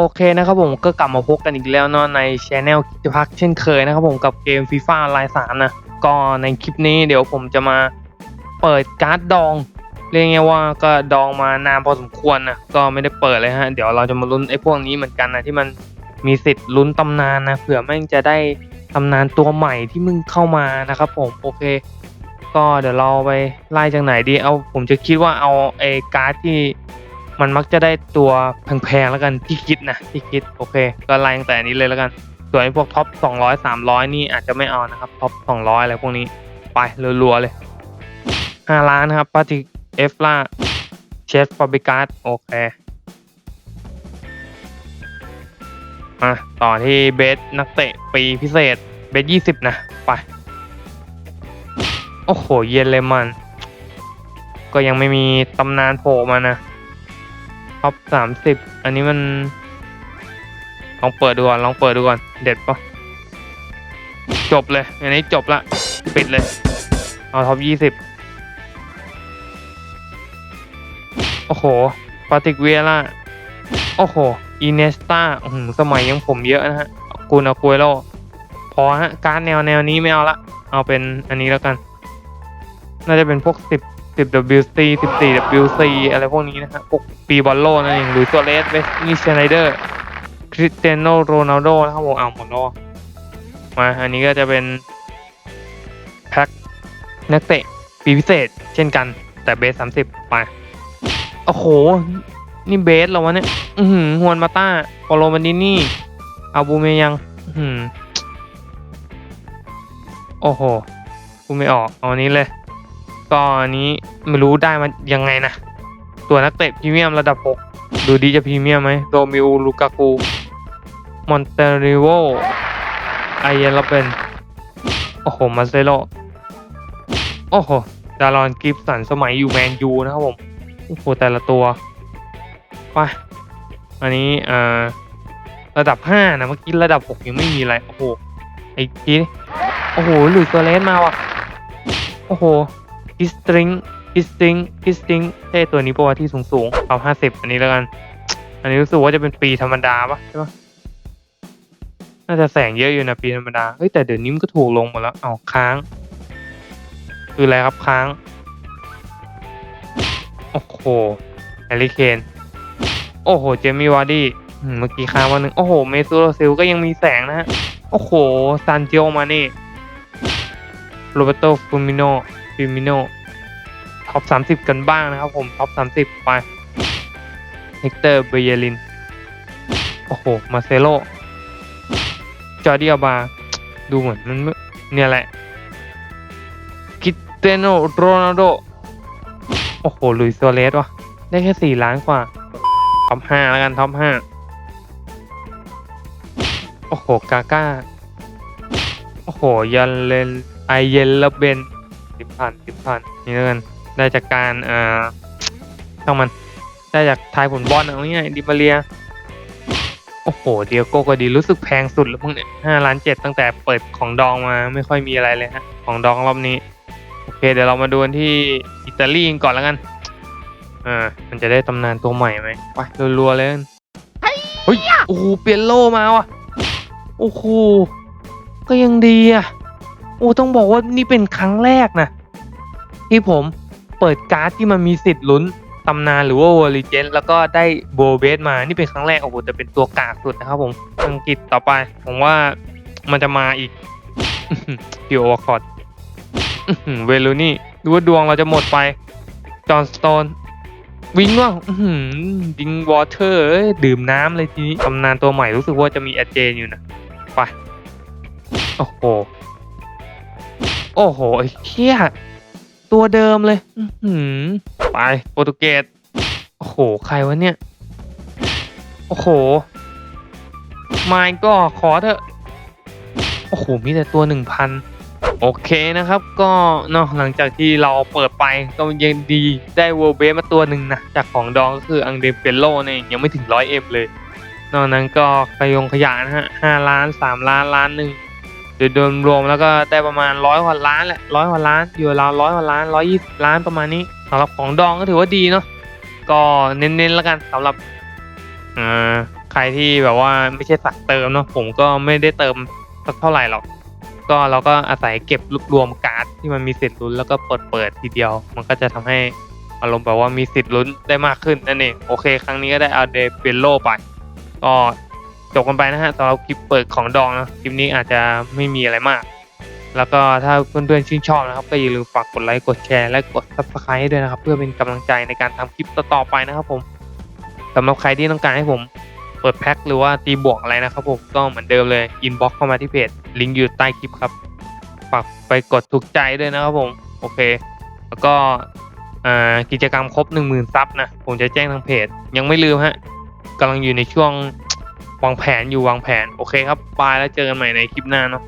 โอเคนะครับผมก็กลับมาพบกันอีกแล้วเนาะในช anel กิจพักเช่นเคยนะครับผมกับเกมฟีฟ่าลายสามนะก็ในคลิปนี้เดี๋ยวผมจะมาเปิดการ์ดดอง เรียกง่ายๆว่าก็ดองมานานพอสมควรนะก็ไม่ได้เปิดเลยฮะ เดี๋ยวเราจะมาลุ้นไอ้พวกนี้เหมือนกันนะที่มันมีสิทธิ์ลุ้นตำนานนะเผื่อแม่งจะได้ตำนานตัวใหม่ที่มึงเข้ามานะครับผมโอเค ก็เดี๋ยวเราไปไล่จากไหนดีเอาผมจะคิดว่าเอาไอ้การ์ดที่ มันมักจะได้ตัวแพงๆแล้วกันที่คิดนะที่คิดโอเค ก็ไล่ตั้งแต่อันนี้เลยแล้วกัน ส่วนพวกท็อป200 300 นี่อาจจะไม่เอานะครับท็อป200 อะไรพวกนี้ไปรัวๆเลย 5 ล้านนะครับปาติเอฟล่าเชฟฟาบิการ์ดโอเคมาต่อที่เบสนักเตะปีพิเศษเบสยี่สิบนะ ไป โอ้โห เย็นเลยมัน ก็ยังไม่มีตำนานโผล่มานะ ท็อปสามสิบอันนี้มันลองเปิดดูก่อนลองเปิดดูก่อน เด็ดปะจบเลย อันนี้จบละ ปิดเลย เอาท็อปยี่สิบโอ้โหปาติกเวียล่าโอ้โหอินเนสตาสมัยยังผมเยอะนะฮะกูนาคุยโลพอฮะ การแนวแนวนี้ไม่เอาละ เอาเป็นอันนี้แล้วกัน น่าจะเป็นพวก10 10 WC 14 WC อะไรพวกนี้นะฮะพวกปีบอลโลนั่นเองหรือตัวเลสเวสนี่ชไดเดอร์คริสเตียโนโรนัลโดนะครับผมเอาหมดแล้วมาอันนี้ก็จะเป็นแพ็คนักเตะปีพิเศษเช่นกัน แต่เบส30ไปโอ้โห นี่เบสเหรอวะเนี่ย อือหือฮวนมาต้าโปโลมันดินี่อาบูเมยัง อือหือโอ้โหกูไม่ออก เอาอันนี้เลย ก็อันนี้ไม่รู้ได้มันยังไงนะ ตัวนักเตะพรีเมียมระดับ 6 ดูดีจะพรีเมียมไหมโรมิโอลูกากูมอนเตริโวไอเยนลเป็น โอ้โห มาเซโลโอ้โห ดารอนกิฟสันสมัยอยู่แมนยูนะครับผม โอ้โห แต่ละตัวไปอันนี้อ่าระดับห้านะ เมื่อกี้ระดับหกยังไม่มีอะไร โอ้โห ไอ้ทีโอ้โห หลุยส์ตัวเลสมาว่ะ โอ้โห กิสติงกิสติงกิสติงเท่ตัวนี้ปะวะที่สูงสูงเอาห้าสิบอันนี้แล้วกัน อันนี้รู้สึกว่าจะเป็นปีธรรมดาปะใช่ปะน่าจะแสงเยอะอยู่นะปีธรรมดาเฮ้ยแต่เดี๋ยวนี้มันก็ถูกลงหมดแล้วเอาค้าง คืออะไรครับค้าง โอ้โหแฮร์รี่เคนโอ้โห เจมี่วาร์ดี้เมื่อกี้ค้างวันหนึ่งโอ้โห เมซูโรซิลก็ยังมีแสงนะฮะ โอ้โห ซานเจโอมาเน่โรเบโตฟูมิโน ฟิมิโนท็อป30กันบ้างนะครับผม ท็อป30ไปเฮกเตอร์เบเยลิน โอ้โห มาเซโล จอร์ดิอาบา ดูเหมือนมันเนี่ยแหละ คิเตโนโรนัลโด โอ้โห ลุยส์ซัวเรสวะได้แค่สี่ล้านกว่า ท็อปห้าแล้วกัน ท็อปห้าโอ้โห กาก้า โอ้โห ยันเลนไอเยนและเบน สิบพันสิบพันนี่แล้วกันได้จากการอ่าช่างมันได้จากทายผลบอลเอาง่ายๆดิมาเรีย โอ้โห เดียโก้ก็ดีรู้สึกแพงสุดแล้วพวกเนี่ยห้าล้านเจ็ดตั้งแต่เปิดของดองมาไม่ค่อยมีอะไรเลยฮะ ของดองรอบนี้ โอเค เดี๋ยวเรามาดูที่อิตาลีกันก่อนแล้วกันอ่ามันจะได้ตำนานตัวใหม่ไหมไปรัวๆเลยเฮ้ยโอ้โหเปลี่ยนโลมาว่ะโอ้โหก็ยังดีอะ โอ้ต้องบอกว่านี่เป็นครั้งแรกนะ ที่ผมเปิดการ์ดที่มันมีสิทธิ์ลุ้นตำนานหรือว่าวอลิเจนแล้วก็ได้โบเบสมา นี่เป็นครั้งแรกโอ้โหแต่เป็นตัวกากสุดนะครับผมอังกฤษต่อไป ผมว่ามันจะมาอีกดิโอคอร์ดเวลูนี่ดูว่าดวงเราจะหมดไป จอห์นสโตน วิงว่ะอื้อหือวิงวอเตอร์ดื่มน้ำเลยทีนี้ตำนานตัวใหม่รู้สึกว่าจะมีอเจนอยู่นะ ไป โอ้โห โอ้โหเหี้ยตัวเดิมเลย อื้อหือไปโปรตุเกสโอ้โห ใครวะเนี่ย โอ้โหไม่ก็ขอเถอะ โอ้โห มีแต่ตัวหนึ่งพันโอเคนะครับ ก็เนาะหลังจากที่เราเปิดไปก็ยังดีได้เวอร์เบสมาตัวหนึ่งนะ จากของดองก็คืออังเดมเปโลเนี่ยยังไม่ถึงร้อยเอ็มเลย นอกนั้นก็ขยงขยะนะฮะห้าล้านสามล้านล้านหนึ่ง โดยรวมแล้วก็ได้ประมาณร้อยกว่าล้านแหละร้อยกว่าล้านอยู่ราวร้อยกว่าล้านร้อยยี่สิบล้านประมาณนี้สำหรับของดองก็ถือว่าดีเนาะก็เน้นๆแล้วกันสำหรับใครที่แบบว่าไม่ใช่สักเติมเนาะผมก็ไม่ได้เติมสักเท่าไหร่หรอกก็เราก็อาศัยเก็บรวบรวมการ์ดที่มันมีสิทธิ์ลุ้นแล้วก็เปิดเปิดทีเดียว มันก็จะทำให้อารมณ์แบบว่ามีสิทธิ์ลุ้นได้มากขึ้นนั่นเองโอเค ครั้งนี้ก็ได้เอาเดเปโลไปก็ จบกันไปนะฮะสำหรับคลิปเปิดของดองนะคลิปนี้อาจจะไม่มีอะไรมาก แล้วก็ถ้าเพื่อนๆชื่นชอบนะครับ ก็อย่าลืมฝากกดไลค์กดแชร์และกด subscribe ให้ด้วยนะครับ เพื่อเป็นกำลังใจในการทำคลิปต่อๆไปนะครับผมสำหรับใครที่ต้องการให้ผมเปิดแพ็คหรือว่าตีบวกอะไรนะครับผมก็เหมือนเดิมเลยอินบ็อกซ์เข้ามาที่เพจลิงก์อยู่ใต้คลิปครับฝากไปกดถูกใจด้วยนะครับผมโอเค แล้วก็กิจกรรมครบ 1 0,000 ซับนะ ผมจะแจ้งทางเพจ ยังไม่ลืมฮะกำลังอยู่ในช่วง วางแผนอยู่วางแผน โอเคครับบายแล้วเจอกันใหม่ในคลิปหน้าเนาะ